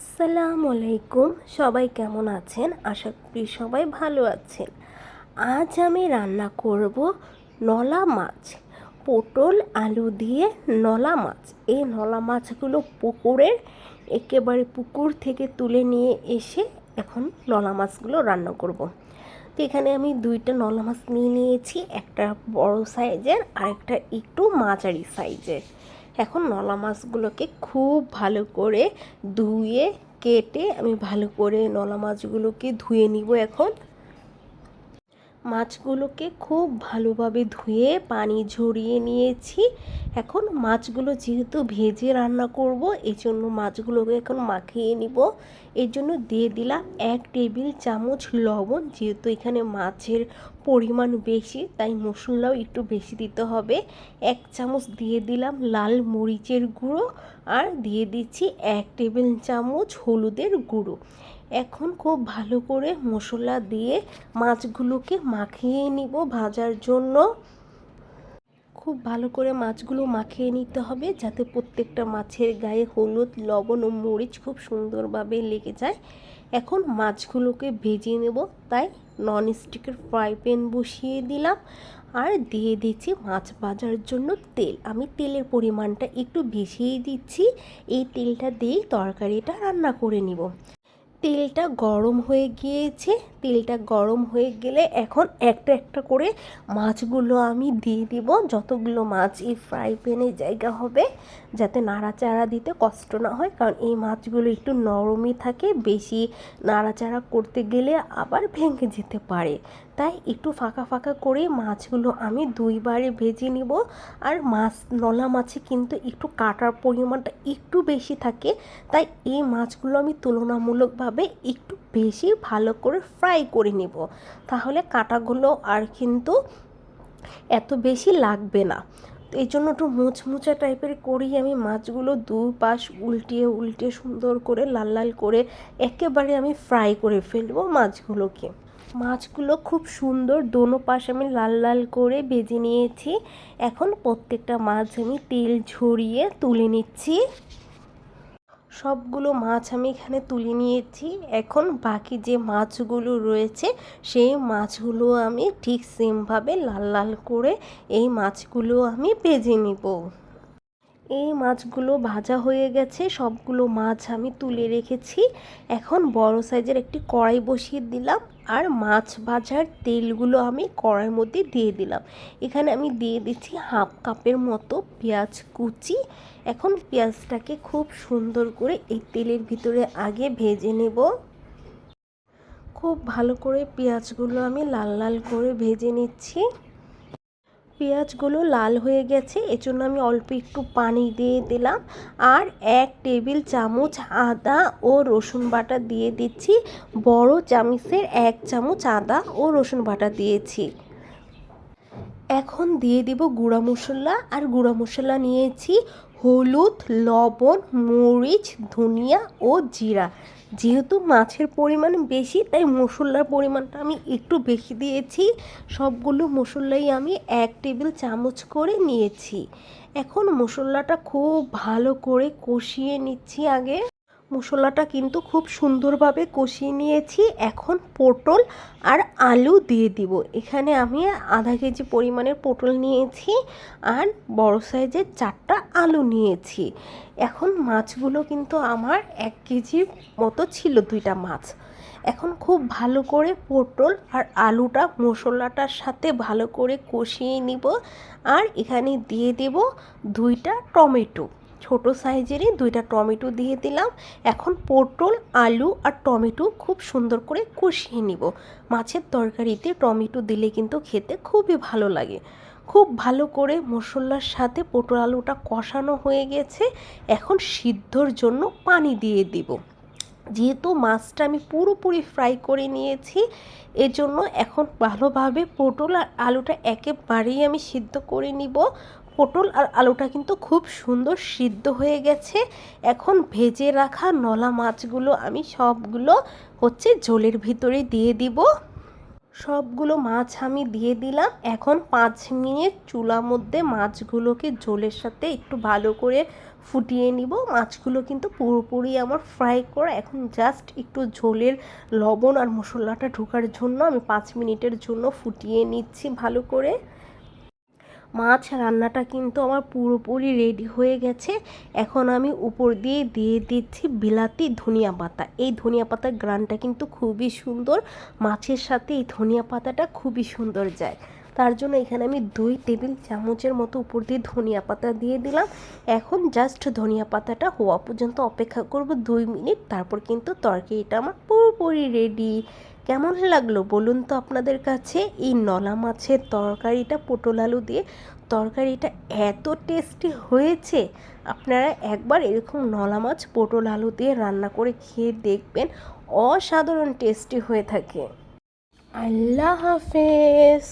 আসসালামু আলাইকুম। সবাই কেমন আছেন? আশা করি সবাই ভালো আছেন। আজ আমি রান্না করব নলা মাছ। পটল, আলু দিয়ে নলা মাছ। এই নলা মাছগুলো পুকুরের একেবারে পুকুর থেকে তুলে নিয়ে এসে এখন নলা মাছগুলো রান্না করব। তো এখানে আমি দুইটা নলা মাছ নিয়ে নিয়েছি। একটা বড় সাইজের আর একটা একটু মাঝারি সাইজের। এখন নলা মাছগুলোকে খুব ভালো করে ধুয়ে, কেটে আমি ভালো করে নলা মাছগুলোকে ধুয়ে নিব এখন। মাছগুলোকে খুব ভালোভাবে ধুয়ে পানি ঝরিয়ে নিয়েছি। এখন মাছগুলো যেহেতু ভেজে রান্না করব এই জন্য মাছগুলোকে এখন মাখিয়ে নিব। এর জন্য দিয়ে দিলাম এক টেবিল চামচ লবণ, যেহেতু এখানে মাছের পরিমাণ বেশি, তাই মশলাও একটু বেশি দিতে হবে। এক চামচ দিয়ে দিলাম লাল মরিচের গুঁড়ো, আর দিয়ে দিচ্ছি এক টেবিল চামচ হলুদের গুঁড়ো। এখন খুব ভালো করে মশলা দিয়ে মাছগুলোকে মাখিয়ে নিব ভাজার জন্য। খুব ভালো করে মাছগুলো মাখিয়ে নিতে হবে যাতে প্রত্যেকটা মাছের গায়ে হলুদ, লবণ ও মরিচ খুব সুন্দরভাবে লেগে যায়। এখন মাছগুলোকে ভেজে নেব, তাই নন স্টিকের ফ্রাই প্যান বসিয়ে দিলাম। আর দিয়ে দিচ্ছি মাছ ভাজার জন্য তেল। আমি তেলের পরিমাণটা একটু বেশিই দিচ্ছি, এই তেলটা দিয়েই তরকারিটা রান্না করে নিব। তেলটা গরম হয়ে গিয়েছে। তেলটা গরম হয়ে গেলে এখন একটা একটা করে মাছগুলো আমি দিয়ে দিব। যতগুলো মাছ এই ফ্রাই প্যানে জায়গা হবে, যাতে নাড়াচাড়া দিতে কষ্ট না হয়। কারণ এই মাছগুলো একটু নরমই থাকে, বেশি নাড়াচাড়া করতে গেলে আবার ভেঙে যেতে পারে। তাই একটু ফাঁকা ফাঁকা করে মাছগুলো আমি দুইবারে ভেজে নিব। আর মাছ, নলা মাছে কিন্তু একটু কাটার পরিমাণটা একটু বেশি থাকে। তাই এই মাছগুলো আমি তুলনামূলকভাবে একটু বেশি ভালো করে ফ্রাই করে নেব। তাহলে কাঁটাগুলো আর কিন্তু এত বেশি লাগবে না। তো এই জন্য একটু মুচমুচা টাইপের করেই আমি মাছগুলো দু পাশ উল্টিয়ে উল্টিয়ে সুন্দর করে, লাল লাল করে একেবারে আমি ফ্রাই করে ফেলব মাছগুলোকে। মাছগুলো খুব সুন্দর দোনো পাশ আমি লাল লাল করে বেজে নিয়েছি। এখন প্রত্যেকটা মাছ আমি তেল ঝরিয়ে তুলে নিচ্ছি। সবগুলো মাছ আমি এখানে তুলে নিয়েছি। এখন বাকি যে মাছগুলো রয়েছে, সেই মাছগুলো আমি ঠিক সেমভাবে লাল লাল করে এই মাছগুলো আমি ভেজে নিব। এই মাছগুলো ভাজা হয়ে গেছে, সবগুলো মাছ আমি তুলে রেখেছি। এখন বড় সাইজের একটি কড়াই বসিয়ে দিলাম আর মাছ ভাজার তেলগুলো আমি কড়াইয়ের মধ্যে দিয়ে দিলাম। এখানে আমি দিয়ে দিচ্ছি হাফ কাপের মতো পেঁয়াজ কুচি। এখন পেঁয়াজটাকে খুব সুন্দর করে এই তেলের ভিতরে আগে ভেজে নেব। খুব ভালো করে পেঁয়াজগুলো আমি লাল লাল করে ভেজে নিচ্ছি। পেঁয়াজগুলো লাল হয়ে গেছে এর জন্য আমি অল্প একটু পানি দিয়ে দিলাম। আর এক টেবিল চামচ আদা ও রসুন বাটা দিয়ে দিচ্ছি। বড় চামচের এক চামচ আদা ও রসুন বাটা দিয়েছি। এখন দিয়ে দিব গুঁড়া মশলা। আর গুঁড়া মশলা নিয়েছি হলুদ, লবণ, মরিচ, ধনিয়া ও জিরা। যেহেতু মাছের পরিমাণ বেশি, তাই মশলার পরিমাণটা আমি একটু বেশি দিয়েছি। সবগুলো মশলাই আমি এক টেবিল চামচ করে নিয়েছি। এখন মশলাটা খুব ভালো করে কষিয়ে নিচ্ছি আগে। মশলাটা কিন্তু খুব সুন্দরভাবে কষিয়ে নিয়েছি। এখন পটল আর আলু দিয়ে দিব। এখানে আমি আধা কেজি পরিমাণের পটল নিয়েছি আর বড় সাইজের চারটা আলু নিয়েছি। এখন মাছগুলো কিন্তু আমার এক কেজির মতো ছিল দুইটা মাছ। এখন খুব ভালো করে পটল আর আলুটা মশলাটার সাথে ভালো করে কষিয়ে নিব। আর এখানে দিয়ে দেব দুইটা টমেটো। ছোট সাইজেরই দুইটা টমেটো দিয়ে দিলাম। এখন পটল, আলু আর টমেটো খুব সুন্দর করে কষিয়ে নিব। মাছের তরকারিতে টমেটো দিলে কিন্তু খেতে খুবই ভালো লাগে। খুব ভালো করে মশলার সাথে পটল আলুটা কষানো হয়ে গেছে। এখন সিদ্ধর জন্য পানি দিয়ে দিব। যেহেতু মাছটা আমি পুরোপুরি ফ্রাই করে নিয়েছি, এজন্য এখন ভালোভাবে পটল আর আলুটা একেবারেই আমি সিদ্ধ করে নিব। পটল আর আলুটা কিন্তু খুব সুন্দর সিদ্ধ হয়ে গেছে। এখন ভেজে রাখা নলা মাছগুলো আমি সবগুলো হচ্ছে ঝোলের ভিতরে দিয়ে দিব। সবগুলো মাছ আমি দিয়ে দিলাম। এখন পাঁচ মিনিট চুলার মধ্যে মাছগুলোকে ঝোলের সাথে একটু ভালো করে ফুটিয়ে নিব। মাছগুলো কিন্তু পুরোপুরি আমার ফ্রাই করা। এখন জাস্ট একটু ঝোলের লবণ আর মশলাটা ঢোকার জন্য আমি পাঁচ মিনিটের জন্য ফুটিয়ে নিচ্ছি ভালো করে। মাছ রান্নাটা কিন্তু আমার পুরোপুরি রেডি হয়ে গেছে। এখন আমি উপর দিয়ে দিয়ে দিচ্ছি বিলাতি ধনিয়া পাতা। এই ধনিয়া পাতার গ্রানটা কিন্তু খুবই সুন্দর। মাছের সাথে এই ধনিয়া পাতাটা খুবই সুন্দর যায়। তার জন্য এখানে আমি দুই টেবিল চামচের মতো উপর দিয়ে ধনিয়া পাতা দিয়ে দিলাম। এখন জাস্ট ধনিয়া পাতাটা হওয়া পর্যন্ত অপেক্ষা করব দুই মিনিট। তারপর কিন্তু তরকারিটা আমার পুরোপুরি রেডি কেমন লাগল বলুন তো আপনাদের কাছে? এই নলা মাছের তরকারিটা, পটল আলু দিয়ে তরকারিটা এত টেস্টি হয়েছে। আপনারা একবার এরকম নলা মাছ, পটল আলু দিয়ে রান্না করে খেয়ে দেখবেন। অসাধারণ টেস্টি হয়ে থাকে। আল্লাহ হাফেজ।